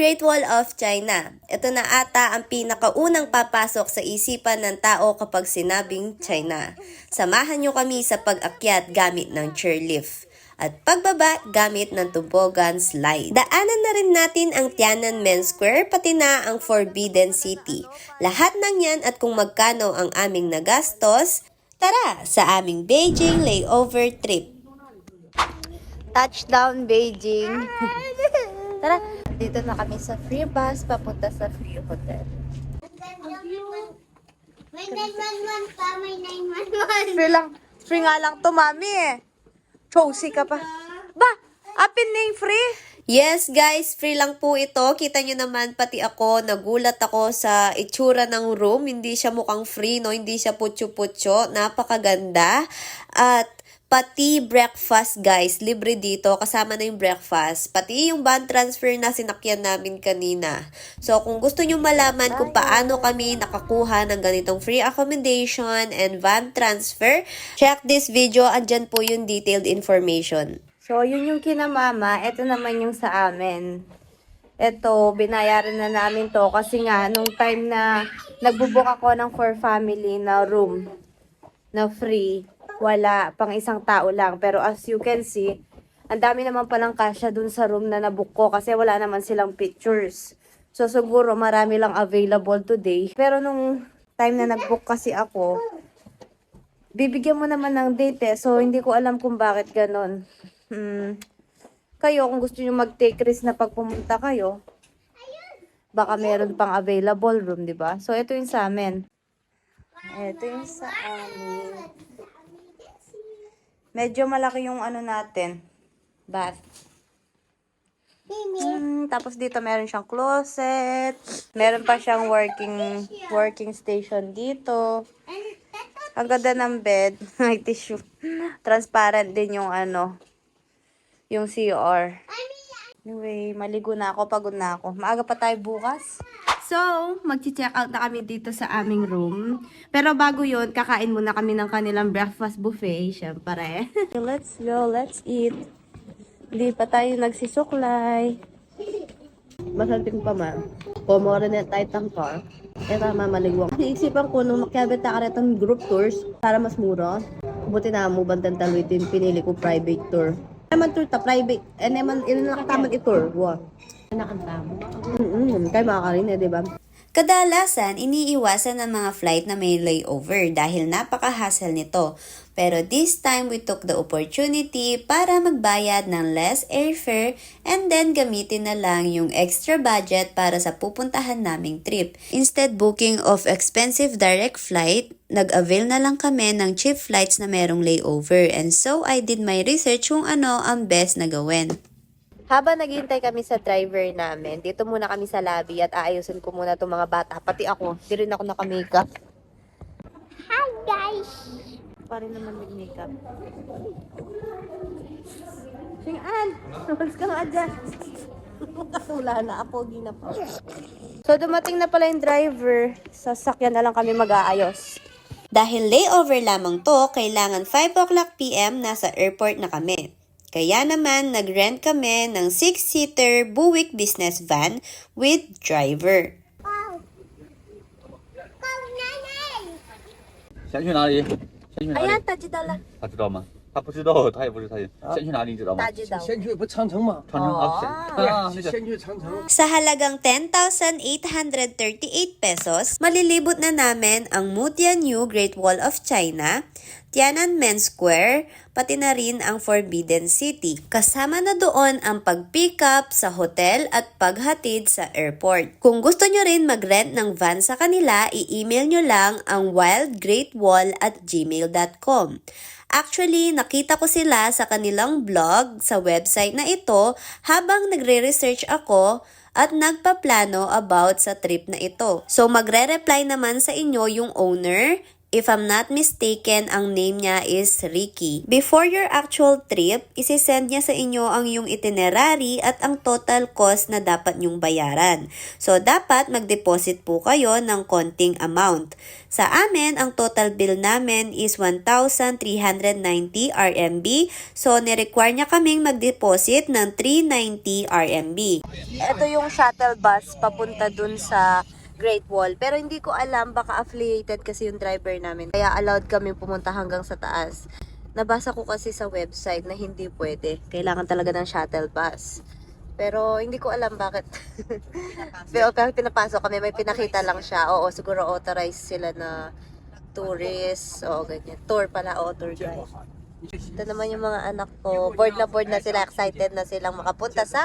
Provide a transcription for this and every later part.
Great Wall of China. Ito na ata ang pinakaunang papasok sa isipan ng tao kapag sinabing China. Samahan nyo kami sa pag-akyat gamit ng chairlift at pagbaba gamit ng toboggan slide. Daanan na rin natin ang Tiananmen Square pati na ang Forbidden City. Lahat ng yan at kung magkano ang aming nagastos, tara sa aming Beijing layover trip. Touchdown Beijing. tara, dito na kami sa free bus papunta sa free hotel. May 911 pa, may 911. Free lang. Free nga lang to, mami eh. Chosi ka pa. Ba, apin na yung free? Yes guys, free lang po ito. Kita nyo naman pati ako, nagulat ako sa itsura ng room. Hindi siya mukhang free, no? Hindi siya putyo-putyo. Napakaganda. At pati breakfast guys, libre dito. Kasama na yung breakfast. Pati yung van transfer na sinakyan namin kanina. So kung gusto nyo malaman kung paano kami nakakuha ng ganitong free accommodation and van transfer, check this video. Andyan po yung detailed information. So, yun yung kina mama. Ito naman yung sa amin. Ito, binayaran na namin to kasi nga, nung time na nagbubook ako ng for family na room na free, wala, pang isang tao lang. Pero as you can see, ang dami naman palang kasya dun sa room na nabook ko kasi wala naman silang pictures. So, siguro marami lang available today. Pero nung time na nagbook kasi ako, bibigyan mo naman ng date eh. So, hindi ko alam kung bakit ganon. Hmm. Kayo, kung gusto nyo mag-take risk na pag pumunta kayo, baka meron pang available room, di ba? So, ito yung sa amin. Ito yung sa amin. Medyo malaki yung ano natin. Bath. Hmm, tapos dito meron siyang closet. Meron pa siyang working working station dito. Ang ganda ng bed. May tissue. Transparent din yung ano, yung CR. Anyway, maligo na ako, pagod na ako. Maaga pa tayo bukas. So, mag-check out na kami dito sa aming room. Pero bago yun, kakain muna kami ng kanilang breakfast buffet, syempre. let's go, let's eat. Hindi pa tayo nagsisuklay. Masalting pa man. Pumora na tayo tangkar. Eh tama, maligwang. Iisipan ko nung makyabit na karetang group tours para mas mura. Buti na mo bandang taluitin, pinili ko private tour. Naman tour ta, private. Eh naman, ilan nakatamag i-tour. Wow. Nakatamo. Mm-mm, kaya makakarin eh, di ba? Kadalasan, iniiwasan ng mga flight na may layover dahil napaka-hassle nito. Pero this time, we took the opportunity para magbayad ng less airfare and then gamitin na lang yung extra budget para sa pupuntahan naming trip. Instead booking of expensive direct flight, nag-avail na lang kami ng cheap flights na merong layover and so I did my research kung ano ang best na gawin. Habang naghihintay kami sa driver namin, dito muna kami sa lobby at aayusin ko muna itong mga bata. Pati ako, di rin ako naka-makeup. Hi guys! Pa rin naman mag-makeup. Sing-an! Tumalis ka nga dyan. Wala na ako, di na pa. So, dumating na pala yung driver. Sasakyan na lang kami mag-aayos. Dahil layover lamang to, kailangan 5 o'clock PM nasa airport na kami. Kaya naman, nag-rent kami ng 6-seater Buick business van with driver. Wow! Wow, nanay! 先去哪里？先去哪里？ Ayan, tajidala. 他知道吗？ 他不知道，他也不是他也。先去哪里？你知道吗？ Taji daw. 先去不长城吗？长城啊，先啊，那个先去长城。 Sa halagang 10,838 pesos, malilibot na namin ang Mutianyu Great Wall of China, Tiananmen Square, pati na rin ang Forbidden City. Kasama na doon ang pag-pick up sa hotel at paghatid sa airport. Kung gusto nyo rin mag-rent ng van sa kanila, i-email nyo lang ang wildgreatwall at gmail.com. Actually, nakita ko sila sa kanilang blog sa website na ito habang nagre-research ako at nagpaplano about sa trip na ito. So magre-reply naman sa inyo yung owner If I'm not mistaken, ang name niya is Ricky. Before your actual trip, isisend niya sa inyo ang yung itinerary at ang total cost na dapat nyong bayaran. So, dapat mag-deposit po kayo ng konting amount. Sa amin, ang total bill namin is 1,390 RMB. So, nirequire niya kaming mag-deposit ng 390 RMB. Ito yung shuttle bus papunta dun sa Great Wall. Pero hindi ko alam, baka affiliated kasi yung driver namin. Kaya allowed kami pumunta hanggang sa taas. Nabasa ko kasi sa website na hindi pwede. Kailangan talaga ng shuttle bus. Pero hindi ko alam bakit. Pero kahit pinapasok kami, may pinakita lang siya. Oo, siguro authorized sila na tourist. Oo, ganyan. Tour pala, oo, tour guide. Ito naman yung mga anak ko. Bored na bored na sila. Excited na silang makapunta sa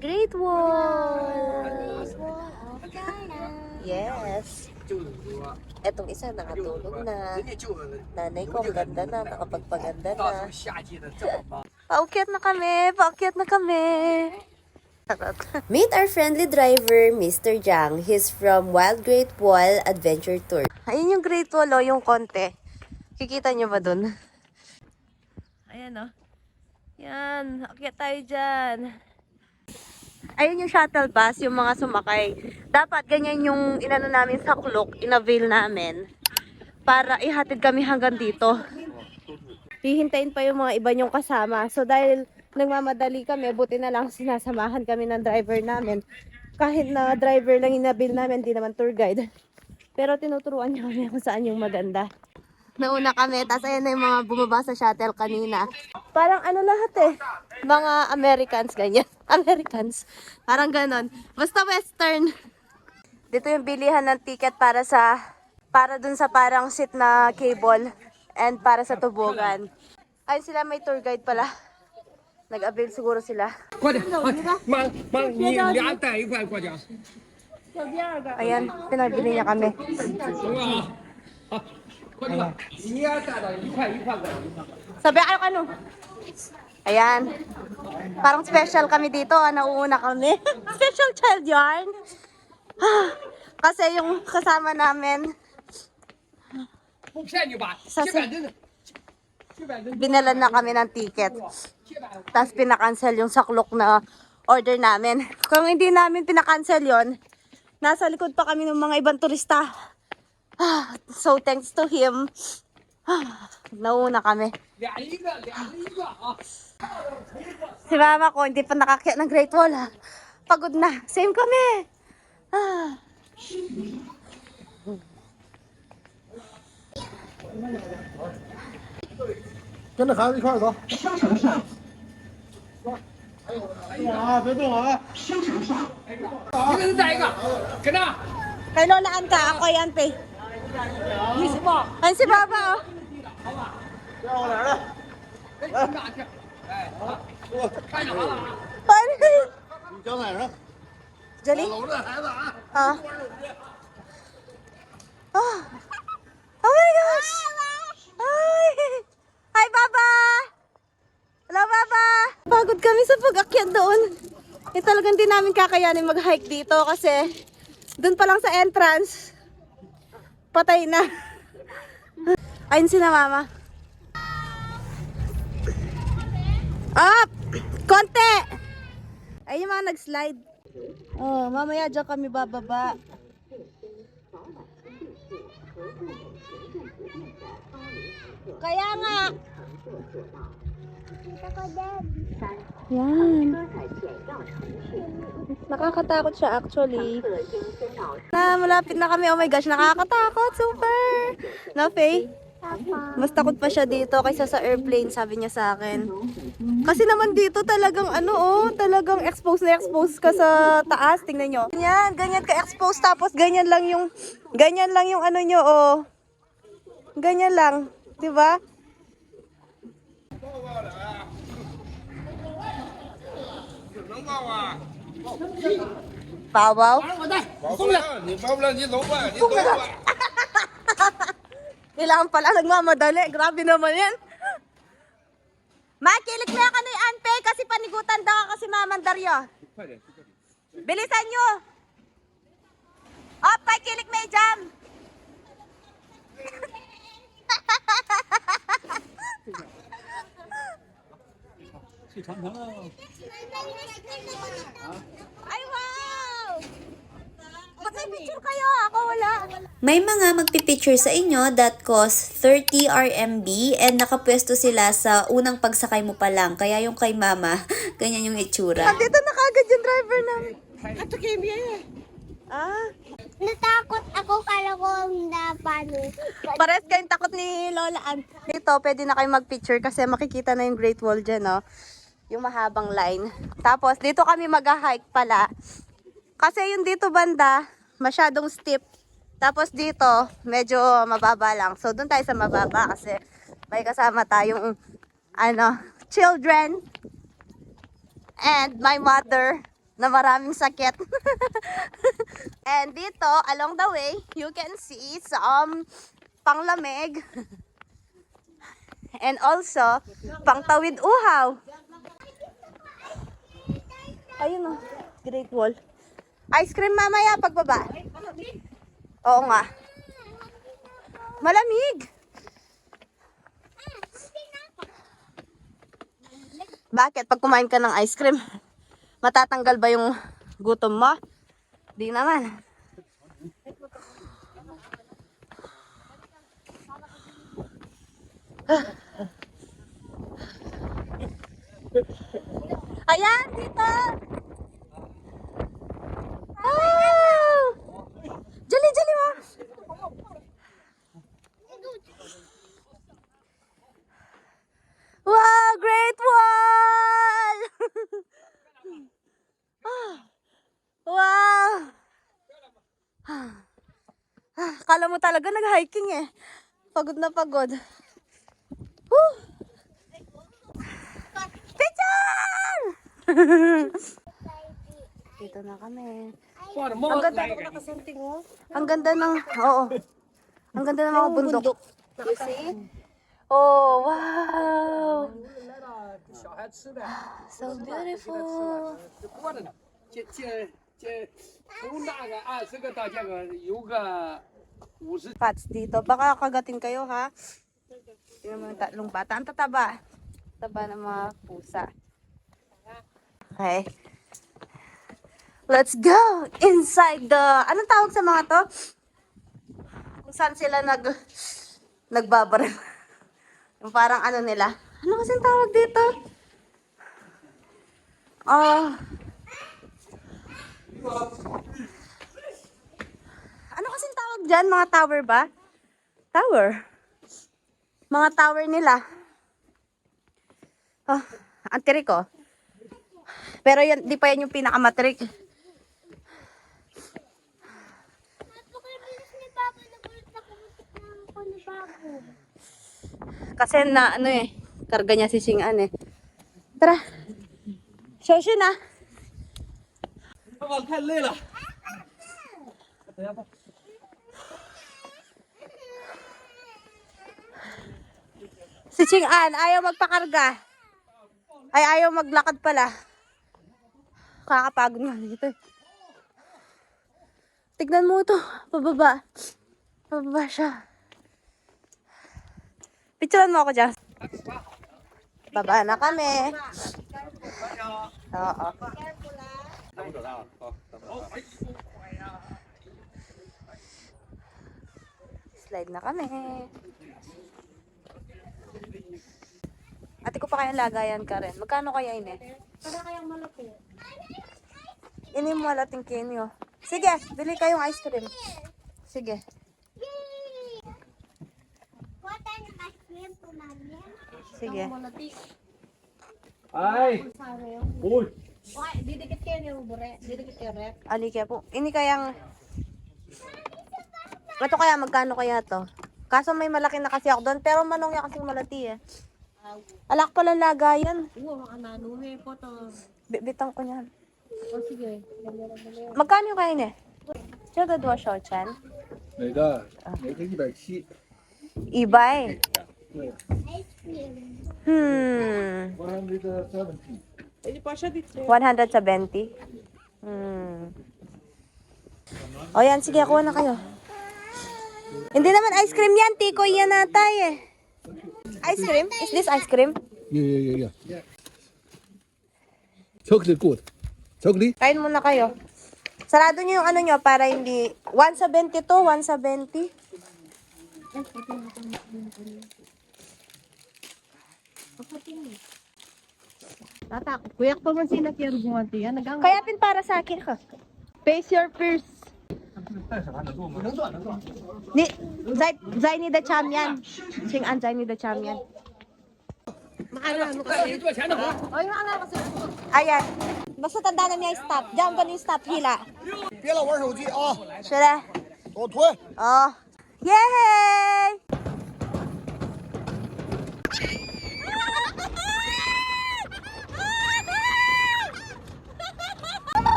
Great Wall. Yes. Etong isa nakatulog na. Nanay ko, ang ganda na. Nakapagpaganda na. Paukyat na kami. Paukyat na kami. Meet our friendly driver, Mr. Jang. He's from Wild Great Wall Adventure Tour. Ayun yung Great Wall, oh, yung konti. Kikita nyo ba dun? Ayan, oh. Yan. Akyat tayo dyan. Ayun yung shuttle bus, yung mga sumakay. Dapat ganyan yung inano namin sa clock, inavail namin. Para ihatid kami hanggang dito. Hihintayin pa yung mga iba nyong kasama. So dahil nagmamadali kami, buti na lang sinasamahan kami ng driver namin. Kahit na driver lang inabil namin, di naman tour guide. Pero tinuturuan niya kami kung saan yung maganda. Nauna kami, tapos ayan na yung mga bumaba sa shuttle kanina. Parang ano lahat eh, mga Americans ganyan. Americans, parang ganon. Basta western. Dito yung bilihan ng ticket para sa, para dun sa parang seat na cable and para sa tubugan. Ay sila may tour guide pala. Nag-avail siguro sila. Ayan, pinabili niya kami. Sabi, ano, ano? Ayan. Parang special kami dito. Ah, nauuna kami. special child yarn. Kasi yung kasama namin. Sa, binalan na kami ng ticket. Tapos pinakancel yung saklok na order namin. Kung hindi namin pinakancel yon nasa likod pa kami ng mga ibang turista. Ah, So thanks to him, ah, nauna kami. 俩一个，俩一个啊。 Si mama ko, hindi pa nakakyat ng Great Wall ha. Pagod na. Same kami. Ah. 跟着孩子一块儿走。啊，别动啊！一个人带一个，跟着。 Kay Lola Ann ka, ako yan, pe. 你什么？ Ayun si Baba, oh. 让我来了。跟你俩去。哎，好，看着好了啊。 Ay, 你脚哪上？ Jolly? 搂着孩子啊！ Ah. Oh. Oh my gosh. Ay. Hi, Baba. Hello, Baba. Pagod kami sa pag-akyat doon. Eh, talagang di namin kakayanin mag-hike dito kasi doon pa lang sa entrance, patay na. Ayun sila, Mama. Up! Konti! Ayun yung mga nag-slide. Oh, mamaya dyan kami bababa. Kaya nga. Yan. Nakakatakot siya actually. Na, malapit na kami. Oh my gosh, nakakatakot. Super. No, Faye? Mas takot pa siya dito kaysa sa airplane, sabi niya sa akin. Kasi naman dito talagang ano oh, talagang exposed na exposed ka sa taas. Tingnan nyo. Ganyan, ganyan ka exposed tapos ganyan lang yung, ganyan lang yung ano nyo oh. Ganyan lang. Di ba? Bawaw. 我带，保不了，你保不了，你走吧，你走吧。 Kailangan pala nagmamadali. Grabe naman yan. Makilig mo yan kanoy Anpe kasi panigutan daw ka kasi mamandaryo. 快点。 Bilisan nyo. Oh, pakikilig may jam. Ay, wow! Ba't may picture kayo? Ako wala. May mga magpipicture sa inyo that cost 30 RMB and nakapwesto sila sa unang pagsakay mo pa lang. Kaya yung kay mama, ganyan yung itsura. Dito na kagad yung driver namin. Ah, Natakot ako, kala ko na paano. pares kayong takot ni Lola Ann. Dito, pwede na kayo mag-picture kasi makikita na yung Great Wall dyan, no? Yung mahabang line. Tapos, dito kami mag-hike pala. Kasi yung dito banda, masyadong steep. Tapos dito, medyo mababa lang. So, doon tayo sa mababa kasi may kasama tayong, ano, children and my mother na maraming sakit. and dito, along the way, you can see some panglamig and also pangtawid uhaw. Ayun oh, Great Wall. Ice cream mamaya pagbaba. Oo nga. Malamig. Bakit? Pag kumain ka ng ice cream, matatanggal ba yung gutom mo? Di naman. Ayan, dito! Oh! Jali, jali mo! Wow, Great Wall! Ah, wow! Ah, Kala mo talaga nag-hiking eh. Pagod na pagod. Woo! Picture! Dito na kami. Ang ganda, ang ganda ng, oo. Ang ganda ng mga bundok. You see? Oh, wow! 小孩吃的， So beautiful. 就多着呢。这这这从那个二十个到这个有个 五十。Pats dito. Baka kagatin kayo ha. Yung tatlong bata. Ang tataba. Taba ng mga pusa. Okay. Let's go inside the... Anong tawag sa mga to? Kung saan sila nag... Nagbabaril. yung parang ano nila. Ano kasing tawag dito? Ah... Ano kasing tawag dyan? Mga tower ba? Tower. Mga tower nila. Oh, ang oh. Pero yan, di pa yan yung pinakamatrik. Kasi na ano eh, karga niya si Singan eh. Tara. Shoshu na. Huwag ka, Lila. Kaya pa. Si Ching An, ayaw magpakarga. Ay, ayaw maglakad pala. Kakapagod nga dito. Eh. Tignan mo ito. Pababa. Pababa siya. Picturean mo ako dyan. Baba na kami. Oo. Slide na kami. Ate ko pa kaya lagayan ka rin. Magkano kaya ini? Para kayang malaki. Ini mo lating kinyo. Sige, bili kayong ice cream. Sige. Kuha tayo ng ice cream po namin. Sige. 哎，哦，Ali kaya po. Ini kayang... Ito kaya magkano kaya to? Kaso may malaki na kasi ako doon. Pero manong niya kasing malati eh. Alak pala lagayan. Oo, mga nanuhe po to. Bitang ko niyan. O sige. Magkano yung kain eh? Siya da duwa siya, Chen? Nayda. Nayda ibaiksi. Ibay. Hmm. 170. 170? Hmm. O yan, sige, kuha na kayo. Hindi naman ice cream yan, tikoy yan natay eh. Ice cream? Is this ice cream? Yeah, yeah, yeah, yeah. Chocolate good. Chocolate? Kain muna kayo. Sarado nyo yung ano nyo para hindi... 170 to, 170. Tata, kuyak pa man sila Pierre Gumanti. Yan, Kaya pin para sa akin ka. face your fears. 能能。你在在你的下面，请按在你的下面。哎呀，stop，stop。别老玩手机啊！是的。我推。啊、耶、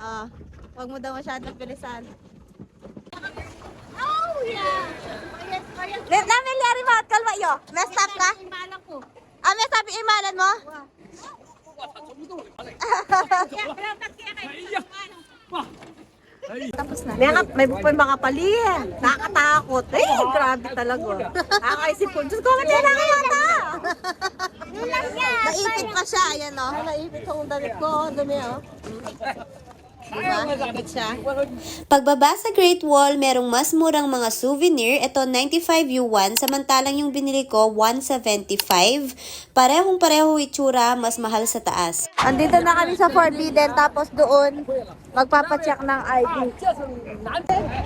Ah, wag mo daw masyadong pilisan. Oh, yeah. Let namin lari mo, kalma iyo. May stop ka? Imalan ko. Ah, may sabi imalan mo? Tapos na. May, may, may mga palihan. Nakakatakot. Eh, grabe talaga. Nakakaisip ko. Diyos ko, kanya na mata. Naipit pa siya. Ayan o. Oh. Naipit ang damit ko. Ang dumi o. Diba? Siya. Pagbaba sa Great Wall, merong mas murang mga souvenir. Ito, 95 yuan. Samantalang yung binili ko, 175. Parehong pareho itsura, mas mahal sa taas. Andito na kami sa Forbidden. Tapos doon, magpapacheck ng ID.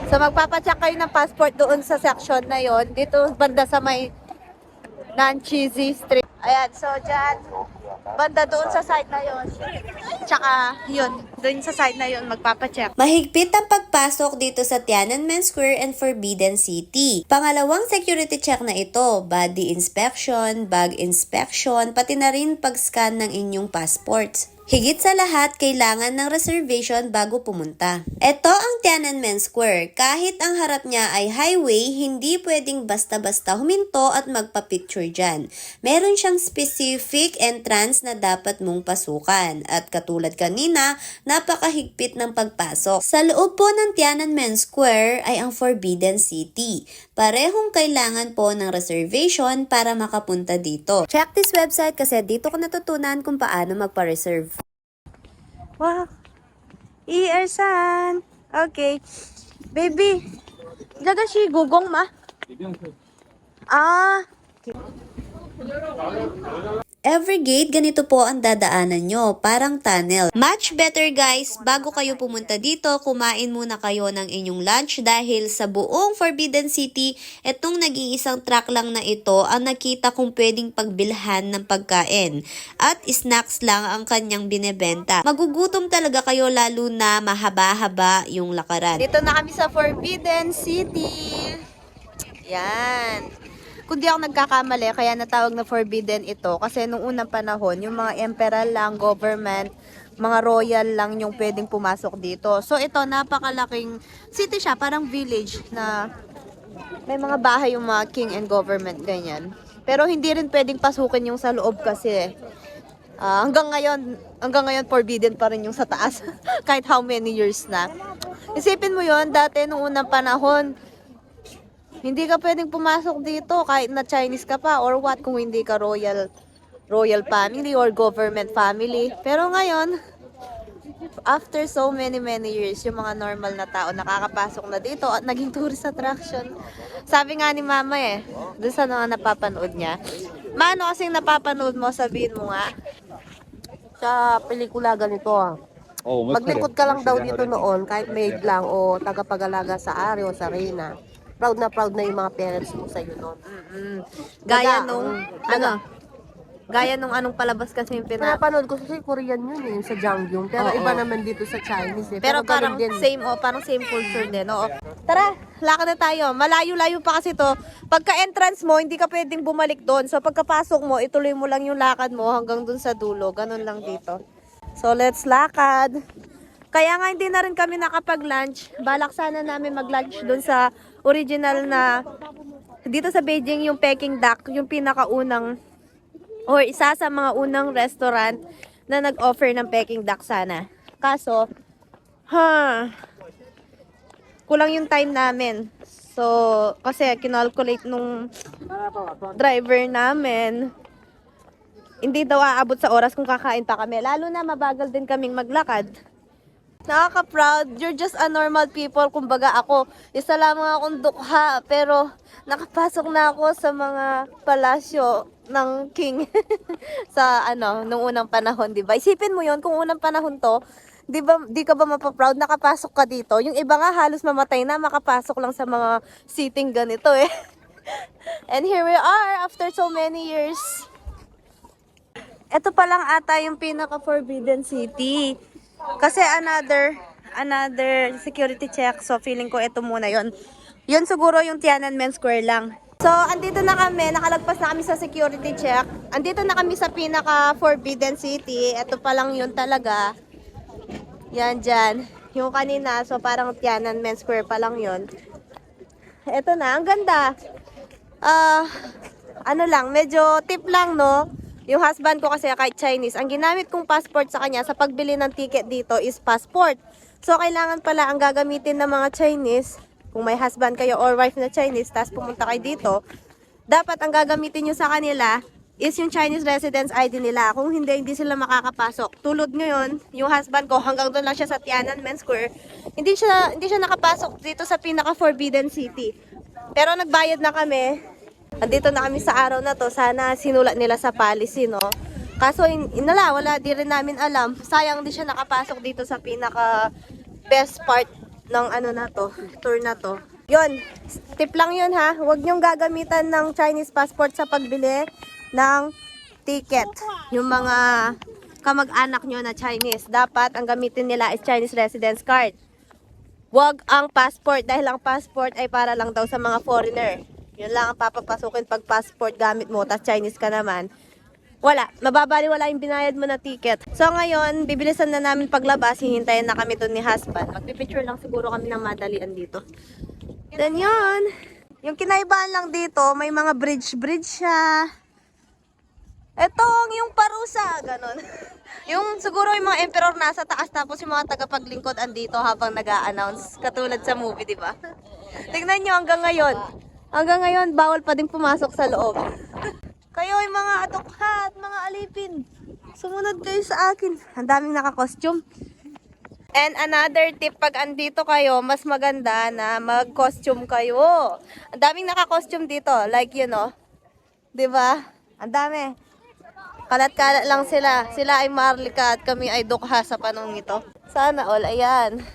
So magpapacheck kayo ng passport doon sa section na yon Dito banda sa may non-cheesy street. Ayan, so dyan, banda doon sa side na yon Tsaka yun, doon sa side na yon magpapacheck. Mahigpit ang pagpasok dito sa Tiananmen Square and Forbidden City. Pangalawang security check na ito, body inspection, bag inspection, pati na rin pag-scan ng inyong passports. Higit sa lahat, kailangan ng reservation bago pumunta. Ito ang Tiananmen Square. Kahit ang harap niya ay highway, hindi pwedeng basta-basta huminto at magpa-picture dyan. Meron siyang specific entrance na dapat mong pasukan. At katulad kanina, napakahigpit ng pagpasok. Sa loob po ng Tiananmen Square ay ang Forbidden City. Parehong kailangan po ng reservation para makapunta dito. Check this website kasi dito ko natutunan kung paano magpa-reserve. Wow. Iersan. Okay. Baby. Jaga si gugong ma. Ah. Every gate, ganito po ang dadaanan nyo, parang tunnel. Much better guys, bago kayo pumunta dito, kumain muna kayo ng inyong lunch dahil sa buong Forbidden City, itong nag-iisang truck lang na ito ang nakita kong pwedeng pagbilhan ng pagkain. At snacks lang ang kanyang binebenta. Magugutom talaga kayo lalo na mahaba-haba yung lakaran. Dito na kami sa Forbidden City. Yan. Kung di ako nagkakamali, kaya natawag na Forbidden ito. Kasi nung unang panahon, yung mga emperor lang, government, mga royal lang yung pwedeng pumasok dito. So ito, napakalaking city siya, parang village na may mga bahay yung mga king and government, ganyan. Pero hindi rin pwedeng pasukin yung sa loob kasi ah, hanggang ngayon, hanggang ngayon forbidden pa rin yung sa taas. Kahit how many years na. Isipin mo yon dati nung unang panahon, hindi ka pwedeng pumasok dito kahit na Chinese ka pa or what kung hindi ka royal royal family or government family. Pero ngayon, after so many many years, yung mga normal na tao nakakapasok na dito at naging tourist attraction. Sabi nga ni mama eh, doon sa mga napapanood niya. Mano ano kasing napapanood mo, sabihin mo nga. Sa pelikula ganito ah. Oh, Maglingkod ka lang daw dito noon kahit maid lang o tagapagalaga sa ari o sa reyna. Proud na proud na yung mga parents mo sa'yo noon. Mm, gaya Daga, nung, mm. ano, gaya nung anong palabas kasi yung pina... Pinapanood ko kasi Korean yun eh, sa Jangyong. Pero Oo. iba naman dito sa Chinese eh. Pero parang ganun din. same, oh, parang same culture din, oo. Tara, lakad na tayo. Malayo-layo pa kasi to. Pagka entrance mo, hindi ka pwedeng bumalik doon. So pagkapasok mo, ituloy mo lang yung lakad mo hanggang doon sa dulo. Ganun lang dito. So let's lakad. Kaya nga hindi na rin kami nakapag-lunch. Balak sana namin mag-lunch doon sa original na dito sa Beijing yung Peking Duck, yung pinakaunang or isa sa mga unang restaurant na nag-offer ng Peking Duck sana. Kaso, ha, kulang yung time namin. So, kasi kinalculate nung driver namin, hindi daw aabot sa oras kung kakain pa kami. Lalo na mabagal din kaming maglakad. Nakaka-proud. You're just a normal people. Kumbaga ako, isa lamang akong dukha. Pero nakapasok na ako sa mga palasyo ng king sa ano, nung unang panahon, 'di ba? Isipin mo 'yon kung unang panahon 'to, 'di ba, di ka ba mapaproud nakapasok ka dito? Yung iba nga halos mamatay na makapasok lang sa mga seating ganito eh. And here we are after so many years. Ito pa lang ata yung pinaka Forbidden City. Kasi another another security check. So feeling ko ito muna 'yon. 'Yun siguro yung Tiananmen Square lang. So andito na kami, nakalagpas na kami sa security check. Andito na kami sa pinaka Forbidden City. Ito pa lang 'yun talaga. Yan dyan. Yung kanina, so parang Tiananmen Square pa lang 'yon. Ito na, ang ganda. Ah, ano lang, medyo tip lang, no? Yung husband ko kasi kahit Chinese, ang ginamit kong passport sa kanya sa pagbili ng ticket dito is passport. So, kailangan pala ang gagamitin ng mga Chinese, kung may husband kayo or wife na Chinese, tapos pumunta kayo dito, dapat ang gagamitin nyo sa kanila is yung Chinese residence ID nila. Kung hindi, hindi sila makakapasok. Tulad ngayon, yung husband ko, hanggang doon lang siya sa Tiananmen Square, hindi siya, hindi siya nakapasok dito sa pinaka-forbidden city. Pero nagbayad na kami, Andito na kami sa araw na to. Sana sinulat nila sa policy, no? Kaso, in, inala, wala, di rin namin alam. Sayang di siya nakapasok dito sa pinaka best part ng ano na to, tour na to. Yun, tip lang yun ha. Huwag niyong gagamitan ng Chinese passport sa pagbili ng ticket. Yung mga kamag-anak nyo na Chinese. Dapat ang gamitin nila is Chinese residence card. Huwag ang passport dahil ang passport ay para lang daw sa mga foreigner. Yun lang ang papapasukin pag passport gamit mo, tas Chinese ka naman. Wala, mababali wala yung binayad mo na ticket. So ngayon, bibilisan na namin paglabas, hihintayin na kami doon ni husband. Magpipicture lang siguro kami ng madalian dito. Then yun, yung kinaibahan lang dito, may mga bridge-bridge siya. Etong yung parusa, ganon. yung siguro yung mga emperor nasa taas tapos yung mga tagapaglingkod andito habang nag announce katulad sa movie, di ba? Tingnan nyo hanggang ngayon. Hanggang ngayon, bawal pa din pumasok sa loob. Kayo yung mga adukhat, mga alipin. Sumunod kayo sa akin. Ang daming naka-costume. And another tip, pag andito kayo, mas maganda na mag-costume kayo. Ang daming naka-costume dito. Like, you know. ba? Ang dami. Kalat-kalat lang sila. Sila ay Marlika at kami ay Dukha sa panong ito. Sana all, ayan.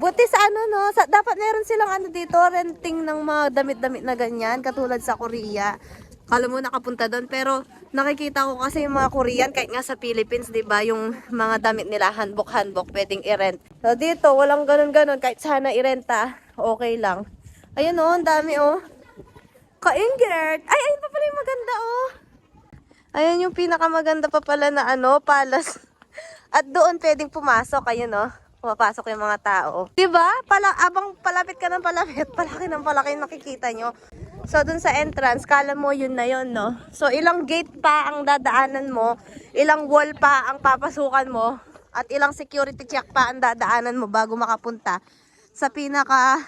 Buti sa ano no, sa, dapat meron silang ano dito, renting ng mga damit-damit na ganyan, katulad sa Korea. Kala mo nakapunta doon, pero nakikita ko kasi yung mga Korean, kahit nga sa Philippines, di ba, yung mga damit nila, hanbok-hanbok, pwedeng i-rent. So dito, walang ganun-ganun, kahit sana i-renta, okay lang. Ayun oh, ang dami oh. Kaingert! Ay, ayun pa pala yung maganda oh. Ayan yung pinakamaganda pa pala na ano, palace. At doon pwedeng pumasok, ayun oh. Pumapasok yung mga tao. 'Di ba? Pala abang palapit ka ng palapit, palaki ng palaki nakikita nyo. So dun sa entrance, kala mo yun na yun, no? So ilang gate pa ang dadaanan mo, ilang wall pa ang papasukan mo, at ilang security check pa ang dadaanan mo bago makapunta sa pinaka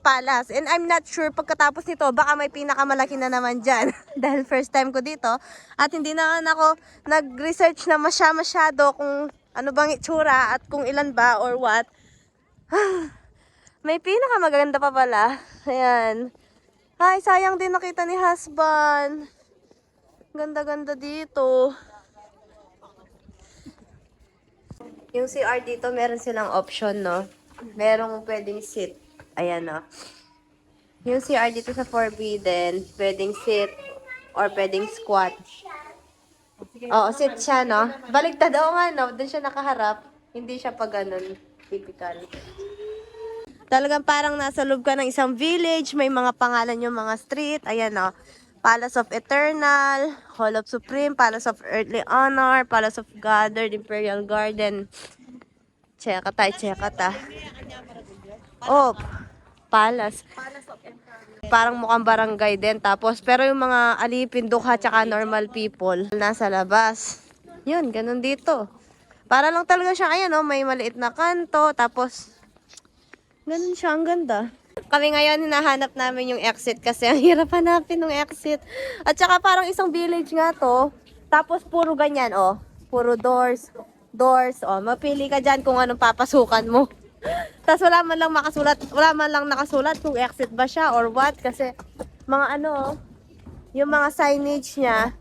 palace. And I'm not sure pagkatapos nito, baka may pinakamalaki na naman dyan. Dahil first time ko dito. At hindi naman ako nag-research na masya masyado kung ano bang itsura at kung ilan ba or what. may pinakamaganda pa pala. Ayan. Ay, sayang din nakita ni husband. Ganda-ganda dito. Yung CR dito, meron silang option, no? Merong pwedeng sit. Ayan, no? Yung CR dito sa Forbidden, pwedeng sit or pwedeng squat. Oo, sit siya, no? Baligtad daw nga, no? Doon siya nakaharap. Hindi siya pa ganun. Typical. Talagang parang nasa loob ka ng isang village. May mga pangalan yung mga street. Ayan, no? Palace of Eternal, Hall of Supreme, Palace of Earthly Honor, Palace of Gathered, Imperial Garden. Cheka tayo, cheka ta. Oh, Palace. Parang mukhang barangay din. Tapos, pero yung mga alipin, dukha, tsaka normal people, nasa labas. Yun, ganun dito. Para lang talaga siya, ayan, oh, may maliit na kanto. Tapos, Ganun siya, ang ganda. Kami ngayon, hinahanap namin yung exit kasi ang hirap hanapin ng exit. At saka parang isang village nga to. Tapos puro ganyan, oh. Puro doors, doors, oh. Mapili ka dyan kung anong papasukan mo. Tapos wala man lang makasulat, wala man lang nakasulat kung exit ba siya or what. Kasi mga ano, yung mga signage niya,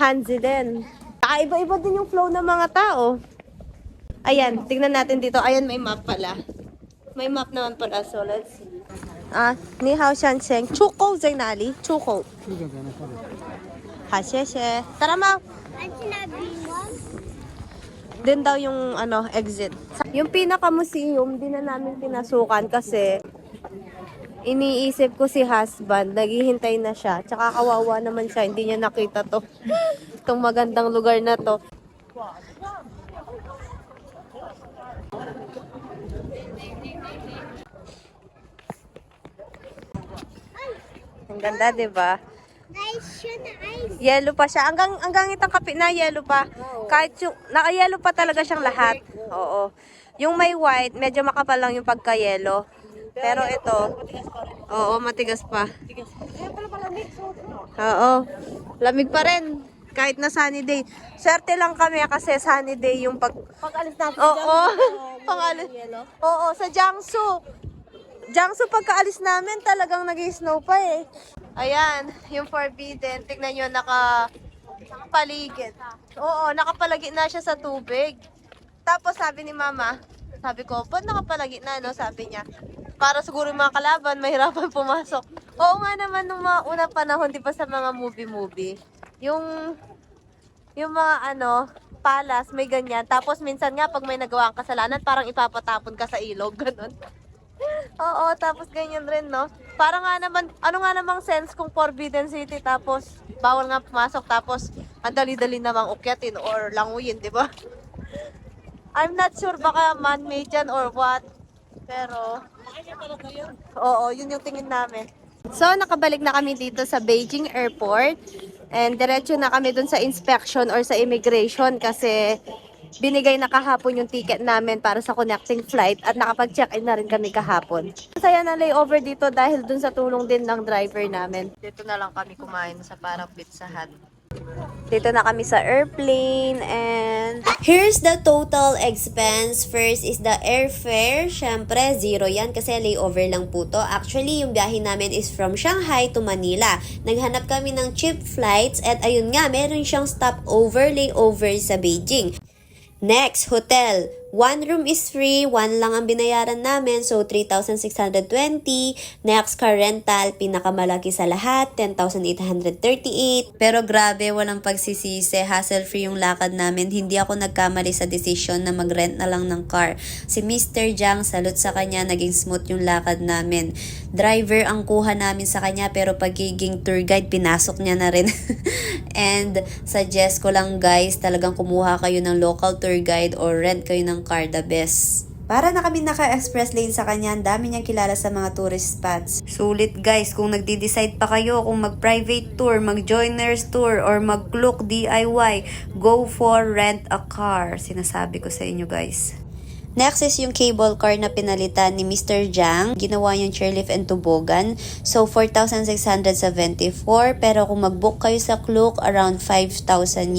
handsy din. Saka iba-iba din yung flow ng mga tao. Ayan, tignan natin dito. Ayan, may map pala. May map naman pala, so let's see. Ah, ni hao shan cheng. Chuko zay nali? Chuko. Ha, xie Tara ma. Ang sinabi mo? Din daw yung ano, exit. Yung pinaka-museum, di na namin pinasukan kasi iniisip ko si husband, naghihintay na siya. Tsaka kawawa naman siya, hindi niya nakita to. Itong magandang lugar na to. Ang ganda, di ba? Nice. Yellow pa siya. Hanggang, hanggang itang kape na yellow pa. Kahit yung, naka-yellow pa talaga siyang lahat. Oo. Yung may white, medyo makapal lang yung pagka-yellow. Pero ito, oo, matigas pa. Oo. Lamig pa rin. Kahit na sunny day. Swerte lang kami kasi sunny day yung pag... Pag-alis natin Oo. Pangalan. Oo, sa Jiangsu. Jiangsu pagkaalis namin talagang nag snow pa eh. Ayan, yung forbidden. Tignan nyo, naka, nakapaligid. Oo, nakapalagi na siya sa tubig. Tapos sabi ni mama, sabi ko, ba't nakapalagi na, no? Sabi niya, para siguro yung mga kalaban, mahirapan pumasok. Oo nga naman, nung mga unang panahon, di ba sa mga movie-movie, yung, yung mga ano, palas, may ganyan. Tapos minsan nga, pag may nagawa kang kasalanan, parang ipapatapon ka sa ilog, ganun. Oo, tapos ganyan rin, no? Parang nga naman, ano nga namang sense kung Forbidden City, tapos bawal nga pumasok, tapos ang dali-dali namang ukyatin or languyin, di ba? I'm not sure baka man-made yan or what. Pero, oo, yun yung tingin namin. So, nakabalik na kami dito sa Beijing Airport. And diretso na kami dun sa inspection or sa immigration kasi binigay na kahapon yung ticket namin para sa connecting flight at nakapag-check-in na rin kami kahapon. Masaya na layover dito dahil dun sa tulong din ng driver namin. Dito na lang kami kumain sa parang Pizza Hut. Dito na kami sa airplane and Here's the total expense. First is the airfare. Syempre, zero yan kasi layover lang po to. Actually, yung biyahe namin is from Shanghai to Manila. Naghanap kami ng cheap flights at ayun nga, meron siyang stopover layover sa Beijing. Next, hotel. One room is free, one lang ang binayaran namin, so 3,620. Next, car rental, pinakamalaki sa lahat, 10,838. Pero grabe, walang pagsisisi, hassle-free yung lakad namin. Hindi ako nagkamali sa desisyon na mag-rent na lang ng car. Si Mr. Jiang, salute sa kanya, naging smooth yung lakad namin. Driver ang kuha namin sa kanya, pero pagiging tour guide, pinasok niya na rin. And suggest ko lang guys, talagang kumuha kayo ng local tour guide or rent kayo ng car, the best. Para na kami naka-express lane sa kanya, ang dami niyang kilala sa mga tourist spots. Sulit guys, kung nagde-decide pa kayo kung mag-private tour, mag-joiners tour, or mag-look DIY, go for rent a car. Sinasabi ko sa inyo guys. Next is yung cable car na pinalitan ni Mr. Jiang. Ginawa yung chairlift and toboggan. So, 4,674. Pero kung mag-book kayo sa Klook, around 5,000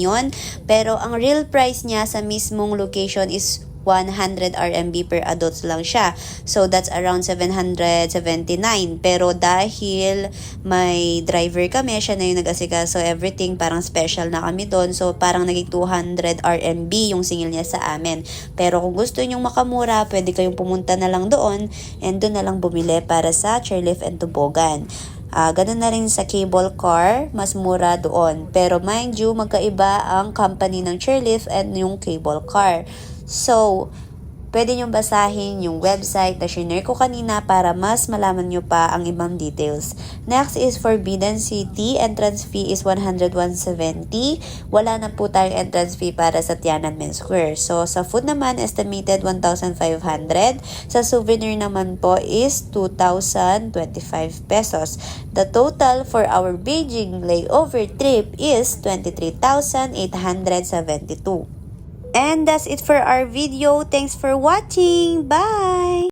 yon Pero ang real price niya sa mismong location is 100 RMB per adults lang siya. So, that's around 779. Pero dahil may driver kami, siya na yung nag-asikaso everything, parang special na kami doon. So, parang naging 200 RMB yung singil niya sa amin. Pero kung gusto nyong makamura, pwede kayong pumunta na lang doon and doon na lang bumili para sa chairlift and toboggan. Ah, ganun na rin sa cable car, mas mura doon. Pero mind you, magkaiba ang company ng chairlift and yung cable car. So, pwede nyo basahin yung website na shinare ko kanina para mas malaman nyo pa ang ibang details. Next is Forbidden City. Entrance fee is 100-170. Wala na po tayong entrance fee para sa Tiananmen Square. So, sa food naman, estimated 1,500. Sa souvenir naman po is 2,025 pesos. The total for our Beijing layover trip is 23,872. And that's it for our video. Thanks for watching. Bye!